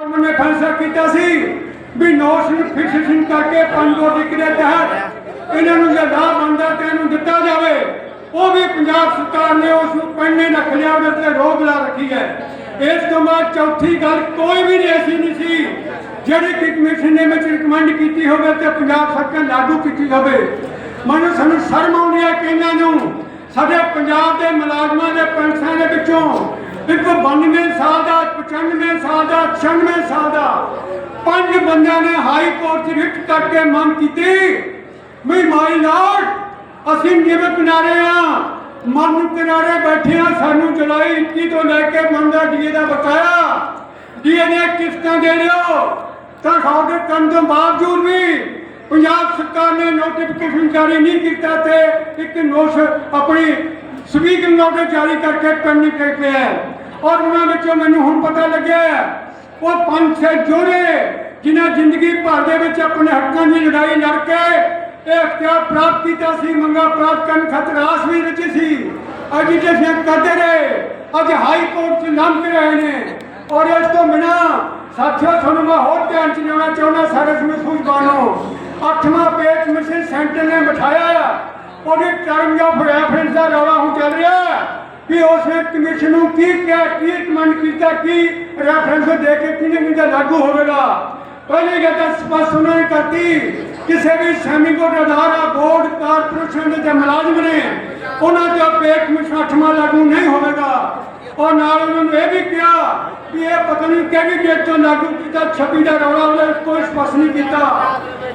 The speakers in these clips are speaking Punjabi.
ਨੇ ਫੈਸਲਾ ਕੀਤਾ ਸੀ ਵੀ ਨੋਸ਼ਨ ਫਿਕਸੇਸ਼ਨ ਕਰਕੇ ਪੰਜ ਦੋ ਦੇ ਤਹਿਤ ਇਹਨਾਂ ਨੂੰ ਜੇ ਲਾਭ ਬਣਦਾ ਤੇ ਇਹਨੂੰ ਦਿੱਤਾ ਜਾਵੇ, ਉਹ ਵੀ ਪੰਜਾਬ ਸਰਕਾਰ ਨੇ ਉਸ ਨੂੰ ਪੈਣੇ ਰੱਖ ਲਿਆ ਉਹਦੇ ਤੇ ਰੋਕ ਲਾ ਰੱਖੀ ਹੈ। ਇਸ ਤੋਂ ਬਾਅਦ ਚੌਥੀ ਗੱਲ ਕੋਈ ਵੀ ਐਸੀ ਨਹੀਂ ਸੀ, ਜਿਹੜੀ ਕਿ ਕਮਿਸ਼ਨ ਨੇ ਵਿੱਚ ਰਿਕਮੈਂਡ ਕੀਤੀ ਹੋਵੇ ਤੇ ਪੰਜਾਬ ਸਰਕਾਰ ਲਾਗੂ ਕੀਤੀ ਹੋਵੇ ਮੈਨੂੰ ਸਾਨੂੰ ਸ਼ਰਮ ਆਉਂਦੀ ਹੈ ਕਿ ਇਹਨਾਂ ਨੂੰ ਸਾਡੇ ਪੰਜਾਬ ਦੇ ਮੁਲਾਜ਼ਮਾਂ ਦੇ ਪੈਨਸ਼ਨਾਂ ਦੇ ਵਿੱਚੋਂ ਇੱਕ 92 ਸਾਲ ਦਾ 95 ਸਾਲ ਦਾ 96 ਸਾਲ ਦਾ ਪੰਜ ਬੰਦਿਆਂ ਨੇ ਹਾਈ ਕੋਰਟ 'ਚ ਰਿਟ ਕਰਕੇ ਮੰਗ ਕੀਤੀ ਵੀ ਮਾਈ ਲਾਰਡ, ਅਸੀਂ ਜਿਵੇਂ ਕਿਨਾਰੇ ਆ? ਮਰਨ ਕਿਨਾਰੇ ਬੈਠੇ ਆ, ਸਾਨੂੰ ਜੁਲਾਈ 21 ਤੋਂ ਲੈ ਕੇ ਮੰਦਾ ਡੀਏ ਦਾ ਬਕਾਇਆ। ਡੀਏ ਦੀਆਂ ਕਿਸ਼ਤਾਂ ਦੇ ਲਿਓ ਤਾਂ ਸਾਡੇ ਕਰਨ ਤੋਂ ਬਾਵਜੂਦ ਵੀ ਪੰਜਾਬ ਸਰਕਾਰ ਨੇ ਨੋਟੀਫਿਕੇਸ਼ਨ ਜਾਰੀ ਨਹੀਂ ਕੀਤਾ ਤੇ ਇੱਕ ਨੋਸ਼ ਆਪਣੀ ਸਪੀਕਿੰਗ ਨੋਟਿਸ ਜਾਰੀ ਕਰਕੇ ਪੈਂਡਿੰਗ ਕਰਕੇ ਹੈ ਔਰ ਉਹਨਾਂ ਵਿੱਚੋਂ ਮੈਨੂੰ ਹੁਣ ਪਤਾ ਲੱਗਿਆ ਉਹ ਪੰਜ ਛੇ ਜੋੜੇ ਜਿਨ੍ਹਾਂ ਜ਼ਿੰਦਗੀ ਭਰ ਦੇ ਵਿੱਚ ਆਪਣੇ ਹੱਕਾਂ ਦੀ ਲੜਾਈ ਲੜ ਕੇ ਇਹ ਅਖਤਿਆਰ ਪ੍ਰਾਪਤ ਕੀਤਾ ਸੀ, ਮੰਗਾ ਪ੍ਰਾਪਤ ਕਰਨ ਖਾਤਰ ਆਸ ਵੀ ਰਚੀ ਸੀ। ਐਜੀਟੇਸ਼ਨ ਕਰਦੇ ਰਹੇ, ਅੱਜ ਹਾਈ ਕੋਰਟ 'ਚ ਲੰਘ ਰਹੇ ਨੇ। ਔਰ ਇਸ ਤੋਂ ਬਿਨਾ ਸਾਥੀਓ, ਤੁਹਾਨੂੰ ਮੈਂ ਹੋਰ ਧਿਆਨ ਚ ਲਿਆਉਣਾ ਚਾਹੁੰਦਾ ਸਾਰੇ ਸਮੇਂ ਬਾਨੋ ਅੱਠਵਾਂ ਪੇਜ ਮਿਸ਼ਨ ਸੈਂਟਰ ਨੇ ਬਿਠਾਇਆ ਉਹਦੇ ਟਰਮ ਆਫ ਰੈਫਰੈਂਸ ਦਾ ਰੌਲਾ ਹੁਣ ਚੱਲ ਰਿਹਾ ਕਿ ਉਸਨੇ ਕਮਿਸ਼ਨ ਨੂੰ ਕੀ ਕਿਹਾ, ਕੀ ਰਿਕਮੈਂਡ ਕੀਤਾ, ਕੀ ਰੈਫਰੈਂਸ ਦੇ ਕੇ ਕਿਹਨੇ ਕਿਹਨੇ ਲਾਗੂ ਹੋਵੇਗਾ? ਪਹਿਲੀ ਗੱਲ ਤਾਂ ਸਪਸ਼ਟ ਉਹਨਾਂ ਨੇ ਕਰਤੀ, ਕਿਸੇ ਵੀ ਸੈਮੀਕੋਟ ਅਦਾਰਾ ਬੋਰਡ, ਕਾਰਪੋਰੇਸ਼ਨ ਦੇ ਮੁਲਾਜ਼ਮ ਨੇ, ਉਹਨਾਂ ਦਾ ਪੇ ਕਮਿਸ਼ਨ ਅੱਠਵਾਂ ਲਾਗੂ ਨਹੀਂ ਹੋਵੇਗਾ। ਔਰ ਨਾਲ ਉਹਨਾਂ ਨੂੰ ਇਹ ਵੀ ਕਿਹਾ ਕਿ ਇਹ ਪਤਾ ਨਹੀਂ ਕਿਹੜੀ ਡੇਟ ਤੋਂ ਲਾਗੂ ਕੀਤਾ 26 ਦਾ ਰੌਲਾ ਉਹਨੇ ਕੋਈ ਸਪਸ਼ਟ ਨਹੀਂ ਕੀਤਾ।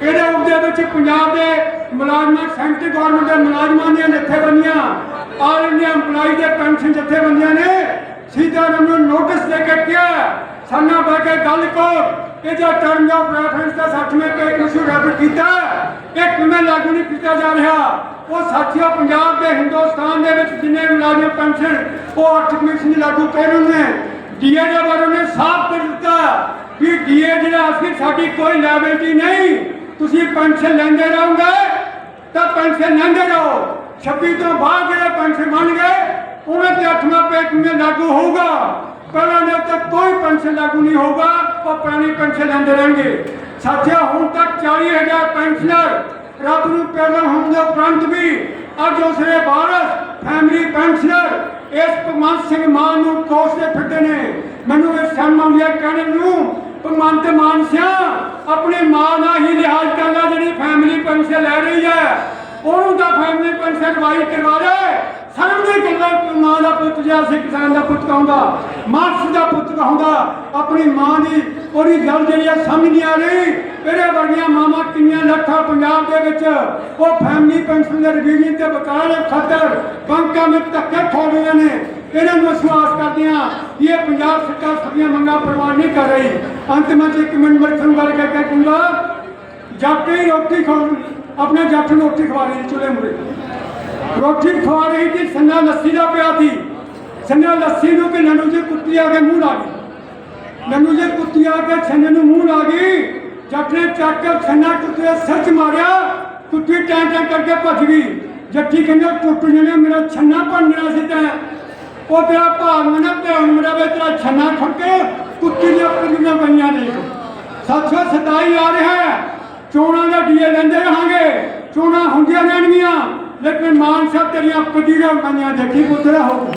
ਇਹਦੇ ਉਪਦੇ ਵਿੱਚ ਪੰਜਾਬ ਦੇ ਮੁਲਾਜ਼ਮਾਂ, ਸੈਂਟਰ ਗਵਰਨਮੈਂਟ ਦੇ ਮੁਲਾਜ਼ਮਾਂ ਦੀਆਂ ਜਥੇਬੰਦੀਆਂ ਆਲ ਇੰਡੀਆ EMPLOYEE ਦੇ ਪੈਨਸ਼ਨ ਜਥੇਬੰਦੀਆਂ ਨੇ ਸਿੱਧਾ ਨੂੰ ਨੋਟਿਸ ਦੇ ਕੇ ਕਿਹਾ, ਸਾਨਾ ਬਹਿ ਕੇ ਗੱਲ ਕਰੋ। ਇਹ ਟਰਮ ਆਫ ਰੈਫਰੈਂਸ ਦਾ 60ਵੇਂ ਪੇਜ ਨੂੰ ਰੈਫਰ ਕੀਤਾ, ਇਹ ਕਿਵੇਂ ਲਾਗੂ ਨਹੀਂ ਕੀਤਾ ਜਾ ਰਿਹਾ? ਉਹ ਸਾਥੀਓ, ਪੰਜਾਬ ਦੇ ਹਿੰਦੁਸਤਾਨ ਦੇ ਵਿੱਚ ਜਿੰਨੇ ਮੁਲਾਜ਼ਮ ਪੈਨਸ਼ਨ, ਉਹ ਅੱਠ ਕਮਿਸ਼ਨ ਲਾਗੂ ਕਰ ਨੇ ਡੀਏ ਦੇ ਬਾਰੇ ਨੇ ਸਾਫ਼ ਕਰ ਦਿੱਤਾ ਕਿ ਡੀਏ ਜਿਹੜਾ ਅਸੀਂ ਸਾਡੀ ਕੋਈ ਲਾਇਬਿਲਟੀ ਨਹੀਂ, ਤੁਸੀਂ ਪੈਨਸ਼ਨ ਲੈਂਦੇ ਰਹੋਗੇ, ਤਾਂ ਪੈਨਸ਼ਨ ਲੈਂਦੇ ਰਹੋ। 26 ਤੋਂ ਬਾਅਦ ਜਿਹੜੇ ਪੈਨਸ਼ਨ ਬਣ ਗਏ ਉਹਨਾਂ ਤੇ ਅੱਠਵਾਂ ਪੇ ਲਾਗੂ ਹੋਊਗਾ। ਪਹਿਲਾਂ ਦੇ ਤੱਕ ਕੋਈ ਪੈਨਸ਼ਨ ਲਾਗੂ ਨਹੀਂ ਹੋਊਗਾ, ਉਹ ਪੁਰਾਣੀ ਪੈਨਸ਼ਨ ਲੈਂਦੇ ਰਹਿਣਗੇ। ਸਾਥੀਓ, ਹੁਣ ਤੱਕ 40000 ਪੈਨਸ਼ਨਰ ਰੱਬ ਨੂੰ ਪਹਿਲਾਂ ਹੋਣ ਦੇ ਉਪਰੰਤ ਵੀ ਅੱਜ ਉਸਰੇ ਭਾਰਤ ਫੈਮਿਲੀ ਪੈਨਸ਼ਨਰ ਇਸ ਭਗਵੰਤ ਸਿੰਘ ਮਾਨ ਨੂੰ ਕੋਸਦੇ ਫਿਰਦੇ ਨੇ। ਮੈਨੂੰ ਇਹ ਸ਼ਰਮ ਆਉਂਦੀ ਹੈ, ਕਹਿਣ ਨੂੰ, ਭਗਵੰਤ ਮਾਨ ਸਿਆ, ਆਪਣੀ ਮਾਂ ਦਾ ਹੀ ਲਿਹਾਜ਼ ਕਰਦਾ ਜਿਹੜੀ ਫੈਮਿਲੀ ਪੈਨਸ਼ਨ ਲੈ ਰਹੀ ਹੈ। ਉਹਨੂੰ ਤਾਂ ਫੈਮਿਲੀ ਪੈਨਸ਼ਨ ਵਾਈ ਕਰਵਾ ਦੇ। ਸ਼ਰਮ ਦੀ ਗੱਲਾਂ ਮਾਂ ਦਾ ਪੁੱਤ ਜਿਹਾ ਸਿੱਖ ਕਿਸਾਨ ਦਾ ਪੁੱਤ ਕਹੂੰਗਾ ਮਾਰਕਸ ਦਾ ਪੁੱਤ ਕਹੂੰਗਾ ਆਪਣੀ ਮਾਂ ਦੀ ਉਹਦੀ ਗੱਲ ਜਿਹੜੀ ਆ ਸਮਝ ਨਹੀਂ ਆ ਰਹੀ। ਇਹਦੇ ਵਰਗੀਆਂ ਮਾਵਾਂ ਕਿੰਨੀਆਂ ਲੱਖਾਂ ਪੰਜਾਬ ਦੇ ਵਿੱਚ, ਉਹ ਫੈਮਿਲੀ ਪੈਨਸ਼ਨ ਦੇ ਰਿਵੀਜ਼ਨ ਤੇ ਬਕਾਲੇ ਖਾਤਰ ਬੈਂਕਾਂ ਵਿੱਚ ਧੱਕੇ ਖਾ ਰਹੀਆਂ ਨੇ। ਇਹਨਾਂ ਨੂੰ ਵਿਸ਼ਵਾਸ ਕਰਦੇ ਕਿ ਇਹ ਪੰਜਾਬ ਸਰਕਾਰ ਸਭੀਆਂ ਮੰਗਾਂ ਪ੍ਰਵਾਨ ਨਹੀਂ ਕਰ ਰਹੀ। ਅੰਤ ਵਿੱਚ ਇੱਕ ਮਿੰਟ ਮਰਥਨ ਗੱਲ ਕਹਿ ਕਹੂੰਗਾ, ਜੱਟ ਹੀ ਰੋਟੀ ਖਾ ਆਪਣੇ ਜੱਟ ਨੂੰ ਰੋਟੀ ਖਵਾ ਰਹੀ ਚੁੱਲੇ ਮੁਰੇ ਰੋਟੀ ਖਵਾ ਰਹੀ ਸੀ, ਸੰਨਾ ਲੱਸੀ ਦਾ ਪਿਆ ਸੀ। ਸੰਨਾ ਲੱਸੀ ਨੂੰ ਕਿ ਨੰਨੂ ਜੀ ਕੁੱਤੀ ਆ ਕੇ ਮੂੰਹ ਲਾ ਗਈ। ਨੰਨੂ ਜੀ ਕੁੱਤੀ ਆ ਕੇ ਛੰਨੇ ਨੂੰ ਮੂੰਹ ਲਾ ਗਈ ਜੱਟ ਨੇ ਚੱਕ ਕੇ ਛੰਨਾ ਕੁੱਤੇ ਦੇ ਸਿਰ ਮਾਰਿਆ, ਕੁੱਤੀ ਟੈਂ ਟੈਂ ਕਰਕੇ ਭੱਜ ਗਈ। ਜੱਟੀ ਕਹਿੰਦਾ ਟੁੱਟ ਜਣੇ, ਮੇਰਾ ਛੰਨਾ ਭੰਨਣਾ ਸੀ ਤੈਂ। ਉਹ ਤੇਰਾ ਭਾਗ ਮਨਾ ਤੇ ਮੇਰਾ ਵਿੱਚ ਤੇਰਾ ਛੰਨਾ ਖੁੱਕੇ ਕੁੱਤੀ ਦੀਆਂ ਪੰਨੀਆਂ ਪਈਆਂ ਨੇ। ਸਾਥੀਓ ਸਤਾਈ ਆ ਰਿਹਾ ਚੋਣਾਂ ਦਾ ਡੀਏ ਲੈਂਦੇ ਰਹਾਂਗੇ। ਚੋਣਾਂ ਹੁੰਦੀਆਂ ਰਹਿਣਗੀਆਂ। ਲੇਕਿਨ ਮਾਨ ਸਾਹਿਬ ਤੇਰੀਆਂ ਪਤੀਰਾਂ ਬਣੀਆਂ ਦੇਖੀ ਪੁੱਤਰਾ ਹੋ